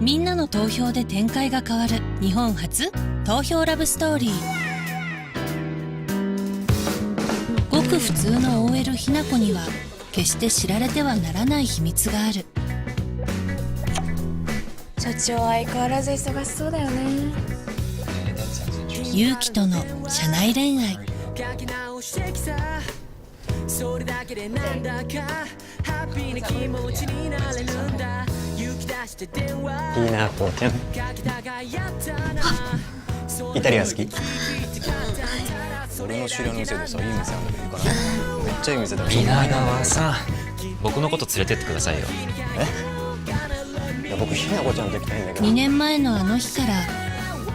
みんなの投票で展開が変わる。日本初。投票ラブストーリー。ごく普通の OL ひな子には決して知られてはならない秘密がある。社長相変わらず忙しそうだよね。勇気との社内恋愛。書き直してきた。それだけでなんだか。ハッピーな気持ちになれるいいなイタリア好き？俺のの店でさいい店あんだけどかな。めっちゃいい店だ川さん。僕のこと連れてってくださいよ。いや僕ひなこちゃんと行きたいんだけど。2年前のあの日から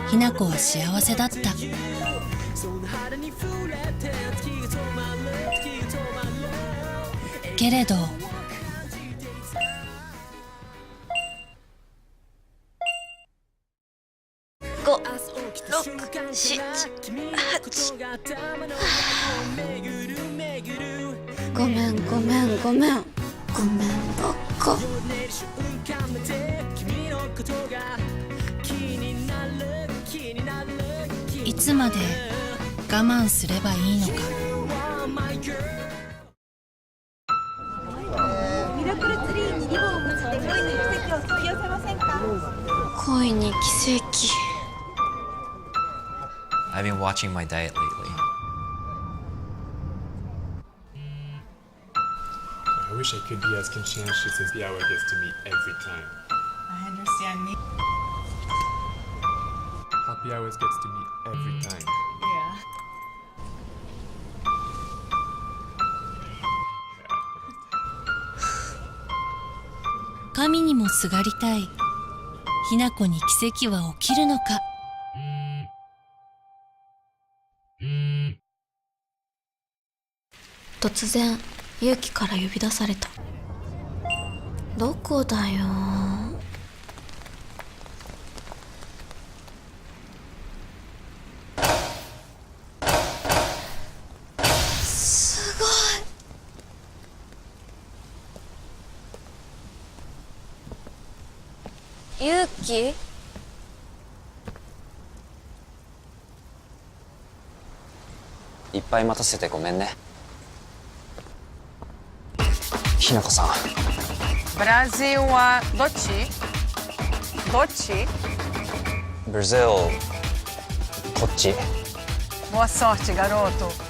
ひな子は幸せだった。けれど五六七ごめんごめんごめん。ごめんばっかいつまで我慢すればいいのかミラクルツリーにリボンを結ん。で恋に奇跡を引き寄せません。か恋に奇跡 I've been watching my diet lately I wish I could be as conscientious as the hour gets to me every time. I understand me Happy hours gets to me every time. yeah 神にもすがりたいひな子に奇跡は起きるのか 突然勇気から呼び出された。どこだよ？すごい。勇気？いっぱい待たせてごめんね。ひなブラジルはどっちどっち。ブラジルこっちもうそう違ろうと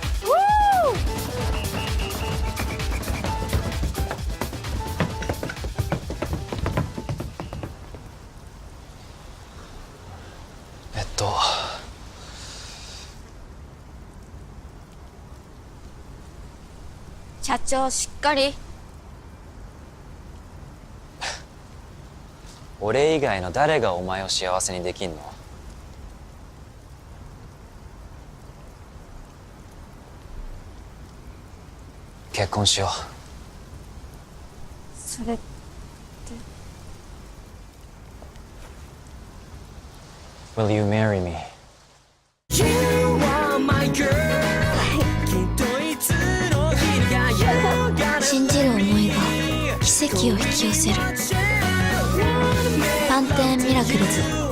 しっかり。俺以外の誰がお前を幸せにできんの？結婚しよそれう Will you marry me? 信じる思いが奇跡を引き寄せる探偵ミラクルズ。